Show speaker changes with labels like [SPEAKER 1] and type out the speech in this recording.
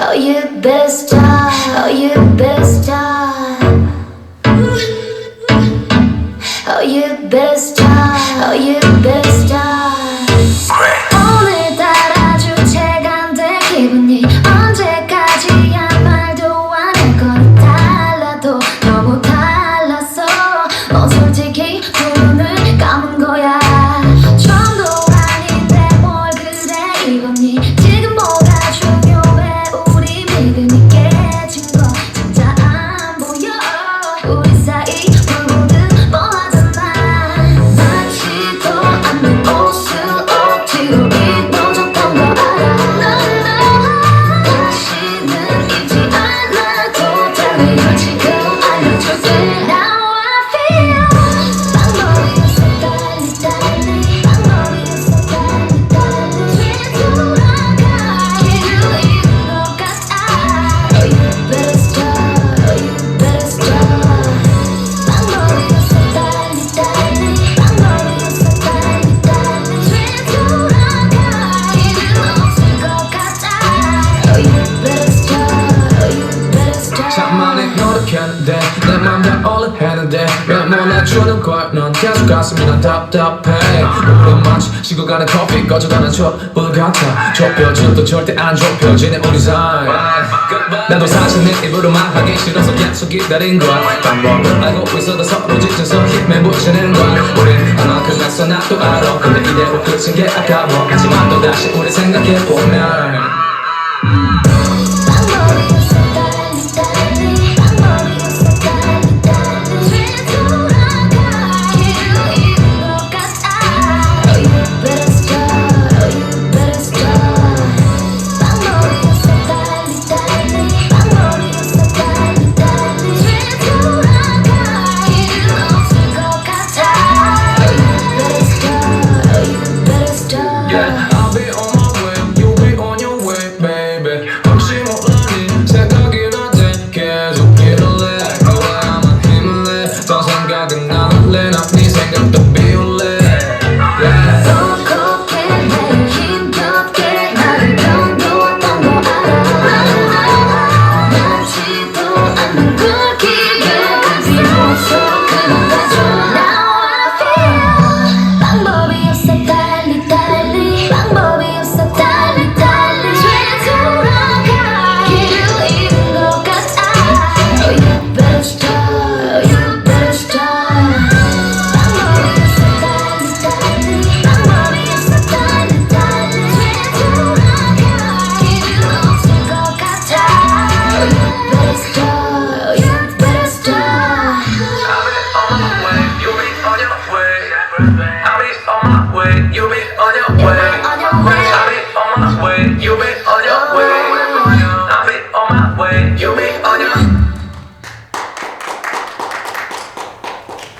[SPEAKER 1] Oh, you best time. Oh, you best time. Oh, you best time. Oh, you. 남자 올라
[SPEAKER 2] 해는데 난 몰라주는 걸넌 계속 가슴이 난 답답해. 오랜 마치 시고 가는 커피 꺼져가는 촛불 같아. 좁혀진 또 절대 안 좁혀지네 우리 사이. 나도 사실 내 입으로 말하기 싫어서 계속 기다린 걸 방법을 알고 있어도 서로 지쳐서 힘에 붙이는 걸 우린 얼만큼 갔어 나도 알아. 근데 이대로 끝인 게 아까워 뭐. 하지만 또다시 우리 생각해보면. my way, you be on your way.
[SPEAKER 1] I
[SPEAKER 2] be on my way, you be on your way. I be on my way, you be.